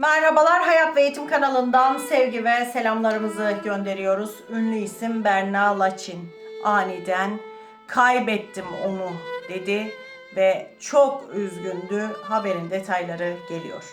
Merhabalar Hayat ve Eğitim kanalından sevgi ve selamlarımızı gönderiyoruz. Ünlü isim Berna Laçin aniden kaybettim onu dedi ve çok üzgündü. Haberin detayları geliyor.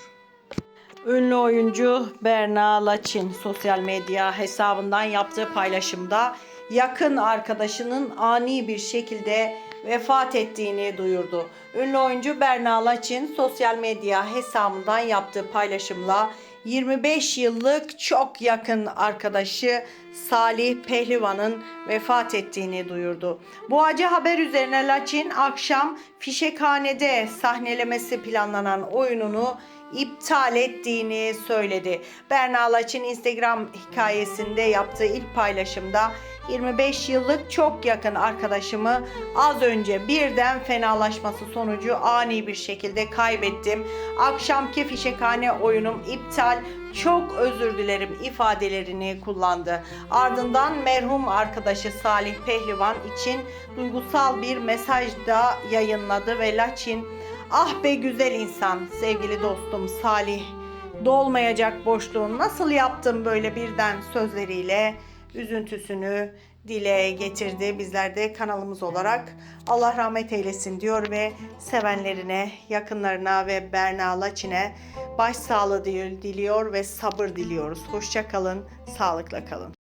Ünlü oyuncu Berna Laçin sosyal medya hesabından yaptığı paylaşımda yakın arkadaşının ani bir şekilde vefat ettiğini duyurdu. Ünlü oyuncu Berna Laçin sosyal medya hesabından yaptığı paylaşımla 25 yıllık çok yakın arkadaşı Salih Pehlivan'ın vefat ettiğini duyurdu. Bu acı haber üzerine Laçin akşam Fişekhane'de sahnelemesi planlanan oyununu iptal ettiğini söyledi. Berna Laçin Instagram hikayesinde yaptığı ilk paylaşımda 25 yıllık çok yakın arkadaşımı az önce birden fenalaşması sonucu ani bir şekilde kaybettim. Akşamki fişekhane oyunum iptal. Çok özür dilerim ifadelerini kullandı. Ardından merhum arkadaşı Salih Pehlivan için duygusal bir mesaj da yayınladı ve Laçin Ah be güzel insan sevgili dostum Salih. Dolmayacak boşluğun nasıl yaptın böyle birden sözleriyle üzüntüsünü dile getirdi. Bizler de kanalımız olarak Allah rahmet eylesin diyor ve sevenlerine, yakınlarına ve Berna Laçin'e başsağlığı diliyor ve sabır diliyoruz. Hoşça kalın, sağlıkla kalın.